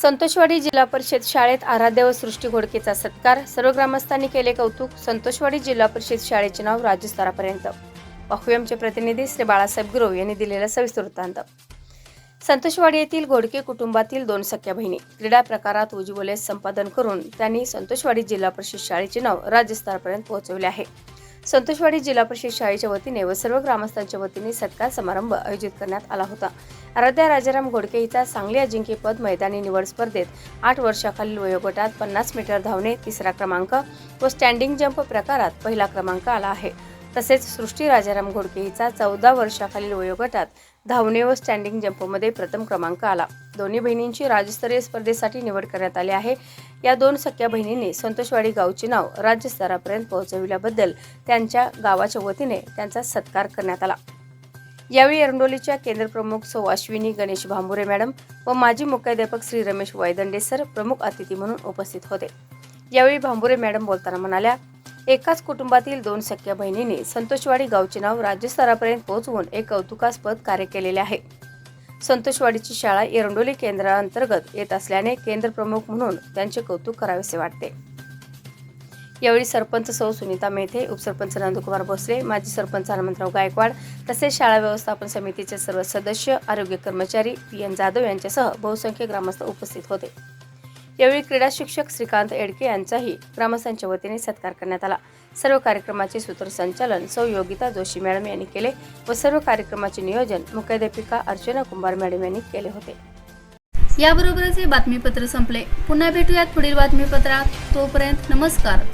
संतोषवाडी जिल्हा परिषद शाळेत आराध्य व सृष्टी घोडकेचा सत्कार. सर्व ग्रामस्थांनी केले कौतुक. संतोषवाडी जिल्हा परिषद शाळेचे नाव राज्यस्तरापर्यंत पाहूया आमचे प्रतिनिधी श्री बाळासाहेब गुरव यांनी दिलेला सविस्तर वृत्तांत. संतोषवाडी येथील घोडके कुटुंबातील दोन सख्या बहिणी क्रीडा प्रकारात उज्ज्वले संपादन करून त्यांनी संतोषवाडी जिल्हा परिषद शाळेचे नाव राज्यस्तरापर्यंत पोहोचवले आहे. संतोषवाडी जिल्हा परिषद शाळेच्या वतीने व सर्व ग्रामस्थांच्या वतीने सत्कार समारंभ आयोजित करण्यात आला होता. आराध्या राजाराम घोडके हिचा सांगली अजिंक्यपद मैदानी निवड स्पर्धेत आठ वर्षाखालील वयोगटात पन्नास मीटर धावणे तिसरा क्रमांक व स्टँडिंग जंप प्रकारात पहिला क्रमांक आला आहे. तसेच सृष्टी राजाराम घोडके हिचा चौदा वर्षाखालील वयोगटात धावणे व स्टँडिंग जंपमध्ये प्रथम क्रमांक आला. दोन्ही बहिणींची राज्यस्तरीय स्पर्धेसाठी निवड करण्यात आली आहे. या दोन सख्या बहिणींनी संतोषवाडी गावचे नाव राज्यस्तरापर्यंत पोहोचविल्याबद्दल त्यांच्या गावाच्या वतीने त्यांचा सत्कार करण्यात आला. यावेळी एरंडोलीच्या केंद्रप्रमुख सौ अश्विनी गणेश भांबुरे मॅडम व माजी मुख्याध्यापक श्री रमेश वायदंडे सर प्रमुख अतिथी म्हणून उपस्थित होते. यावेळी भांबुरे मॅडम बोलताना म्हणाल्या एकाच कुटुंबातील दोन सख्या बहिणींनी संतोषवाडी गावचे नाव राज्यस्तरापर्यंत पोहोचवून एक कौतुकास्पद कार्य केलेले आहे. संतोषवाडीची शाळा एरंडोली केंद्राअंतर्गत येत असल्याने केंद्र प्रमुख म्हणून त्यांचे कौतुक करावेसे वाटते. यावेळी सरपंच सौ सुनीता मेथे उपसरपंच नंदकुमार भोसले माजी सरपंच हनुमंतराव गायकवाड तसेच शाळा व्यवस्थापन समितीचे सर्व सदस्य आरोग्य कर्मचारी पी एन जाधव यांच्यासह बहुसंख्य ग्रामस्थ उपस्थित होते. यावेळी क्रीडा शिक्षक श्रीकांत एडके यांचाही ग्रामस्थांच्या वतीने सत्कार करण्यात आला. सर्व कार्यक्रमाचे सूत्रसंचालन सौ योगिता जोशी मॅडम यांनी केले व सर्व कार्यक्रमाचे नियोजन मुख्याध्यापिका अर्चना कुंभार मॅडम यांनी केले होते. याबरोबरच हे बातमीपत्र संपले. पुन्हा भेटूयात पुढील बातमीपत्रात. तोपर्यंत नमस्कार.